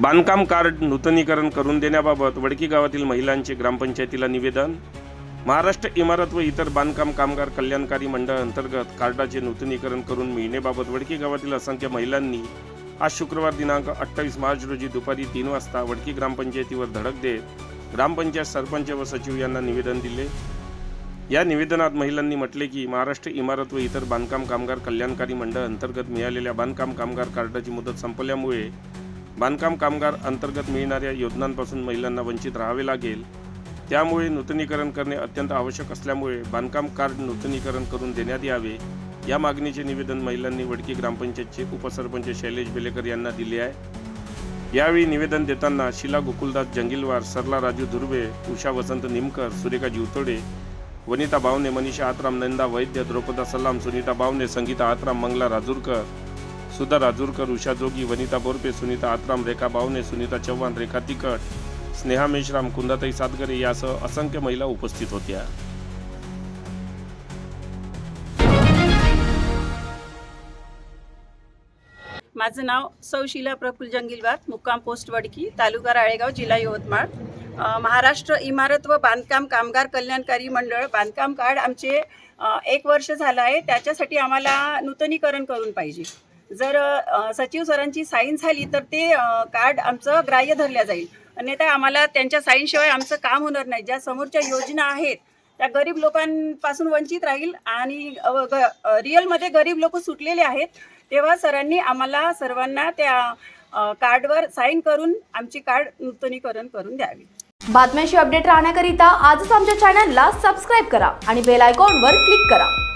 बांधकाम कार्ड नूतनीकरण करून देण्याबाबत वडकी गावातील महिलांचे ग्रामपंचायतीला निवेदन. महाराष्ट्र इमारत व इतर बांधकाम कामगार कल्याणकारी मंडळ अंतर्गत कार्डाचे नूतनीकरण करून मिळण्याबाबत वडकी गावातील असंख्य महिलांनी आज शुक्रवार दिनांक अठ्ठावीस मार्च रोजी दुपारी तीन वाजता वडकी ग्रामपंचायतीवर धडक देत ग्रामपंचायत सरपंच व सचिव यांना निवेदन दिले. या निवेदनात महिलांनी म्हटले की महाराष्ट्र इमारत व इतर बांधकाम कामगार कल्याणकारी मंडळ अंतर्गत मिळालेल्या बांधकाम कामगार कार्डाची मुदत संपल्यामुळे बांधकाम कामगार अंतर्गत मिळणाऱ्या योजनांपासून महिलांना वंचित राहावे लागेल. त्यामुळे नूतनीकरण करणे अत्यंत आवश्यक असल्यामुळे बांधकाम कार्ड नूतनीकरण करून देण्यात यावे. या मागणीचे निवेदन महिलांनी वडकी ग्रामपंचायतचे उपसरपंच शैलेश बेलेकर यांना दिले आहे. यावेळी निवेदन देताना शिला गोकुलदास जंगीलवार सरला राजू धुर्वे उषा वसंत निमकर सुरेखा जिवतोडे वनिता बावने मनीषा आत्राम नंदा वैद्य द्रौपदा सलाम सुनीता बावने संगीता आत्राम मंगला राजूरकर सुधा राजूरकर उषा जोगी वनिता बोरपे सुनीता आत्राम रेखा बावने सुनीता चव्हाण रेखा तिकट स्नेहा मेश्राम कुंदाताई सातगरे यासह असंख्य महिला उपस्थित होत्या. माझं नाव सौशिला प्रफुल जंगिलवार मुक्काम पोस्ट वडकी तालुका राळेगाव जिल्हा यवतमाळ. महाराष्ट्र इमारत व बांधकाम कामगार कल्याणकारी मंडळ बांधकाम कार्ड आमचे एक वर्ष झालं आहे त्याच्यासाठी आम्हाला नूतनीकरण करून पाहिजे. जर सचिव सरांची साईन झाली तर ते कार्ड आमचं ग्राह्य धरल्या जाईल. अन्यथा आम्हाला त्यांच्या साईनशिवाय आमचं काम होणार नाही. ज्या समोरच्या योजना आहेत त्या गरीब लोकांपासून वंचित राहील आणि ग- रिअलमध्ये गरीब लोक सुटलेले आहेत तेव्हा सरांनी आम्हाला सर्वांना त्या कार्डवर साईन करून आमची कार्ड नूतनीकरण करून द्यावी. बातम्यांशी अपडेट राहण्याकरिता आजच आमच्या चॅनलला सबस्क्राईब करा आणि बेल आयकॉनवर क्लिक करा.